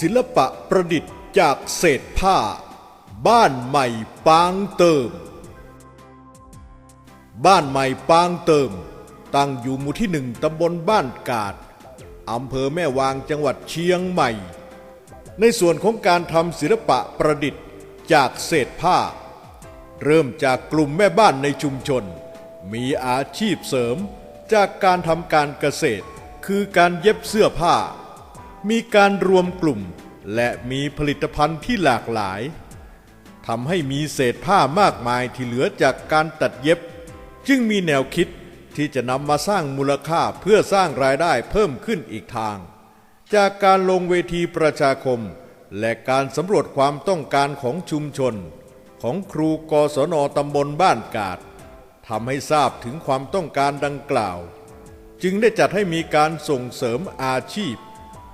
ศิลปะประดิษฐ์จากเศษผ้า บ้านใหม่ปางเติม บ้านใหม่ปางเติม ตั้งอยู่หมู่ที่หนึ่งตำบลบ้านกาดอำเภอแม่วางจังหวัดเชียงใหม่ ในส่วนของการทำศิลปะประดิษฐ์จากเศษผ้า เริ่มจากกลุ่มแม่บ้านในชุมชน มีอาชีพเสริมจากการทำการเกษตร คือการเย็บเสื้อผ้า มีการรวมกลุ่ม และมีผลิตภัณฑ์ที่หลากหลายทำให้มีเศษผ้ามากมายที่เหลือจากการตัดเย็บ จึงมีแนวคิดที่จะนำมาสร้างมูลค่าเพื่อสร้างรายได้เพิ่มขึ้นอีกทาง จากการลงเวทีประชาคม และการสำรวจความต้องการของชุมชน ของครูกศนตำบลบ้านกาดทำให้ทราบถึงความต้องการดังกล่าว จึงได้จัดให้มีการส่งเสริมอาชีพ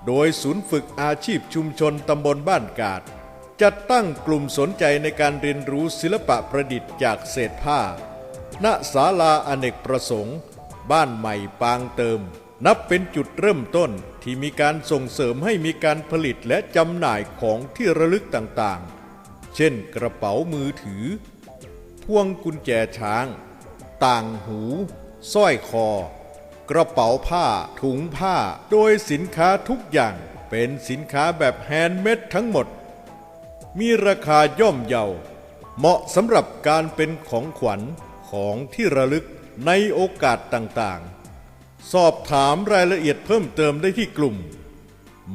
โดยศูนย์ฝึกอาชีพชุมชนตำบลบ้านกาดจัดตั้งกลุ่มสนใจในการเรียนรู้ศิลปะประดิษฐ์จากเศษผ้า ณศาลาอเนกประสงค์ บ้านใหม่ปางเติม นับเป็นจุดเริ่มต้นที่มีการส่งเสริมให้มีการผลิตและจำหน่ายของที่ระลึกต่างๆ เช่นกระเป๋ามือถือ พวงกุญแจช้าง ต่างหูสร้อยคอ กระเป๋าผ้า ถุงผ้า โดยสินค้าทุกอย่างเป็นสินค้าแบบแฮนด์เมดทั้งหมด มีราคาย่อมเยา เหมาะสำหรับการเป็นของขวัญของที่ระลึกในโอกาสต่างๆ สอบถามรายละเอียดเพิ่มเติมได้ที่กลุ่ม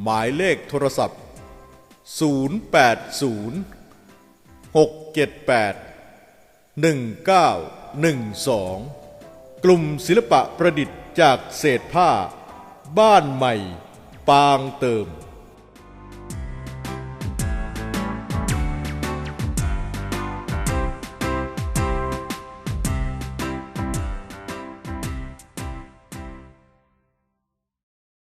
หมายเลขโทรศัพท์ 080 678 1912 กลุ่มศิลปะประดิษฐ์จากเศษผ้า บ้านใหม่ ปางเติม